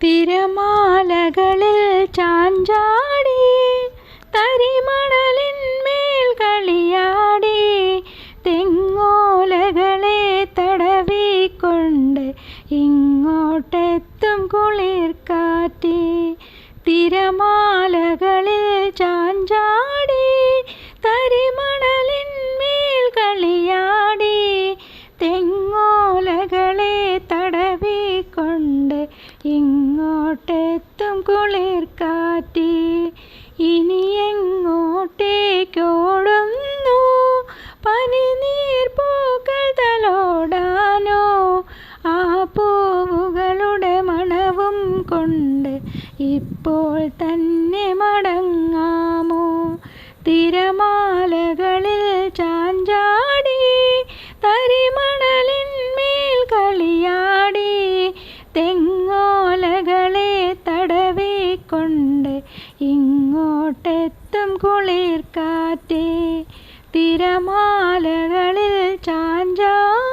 തിരമാലകളിൽ ചാഞ്ചാടി തരിമണലിന്മേൽ കളിയാടി തെങ്ങോലകളെ തടവിക്കൊണ്ട് ഇങ്ങോട്ടെത്തും കാറ്റി തിരമാലകളിൽ ചാഞ്ചാടി ഇങ്ങോട്ടെത്തും കാറ്റി ഇനി എങ്ങോട്ടേക്കോടുന്നു? പനിനീർ പൂക്കൾ തലോടാനോ? ആ പൂവുകളുടെ മണവും കൊണ്ട് ഇപ്പോൾ തന്നെ മടങ്ങാമോ? തിരമാലകളിൽ ചാഞ്ചാടി കുളിർക്കാറ്റ് തിരമാലകളിൽ ചാഞ്ചാടി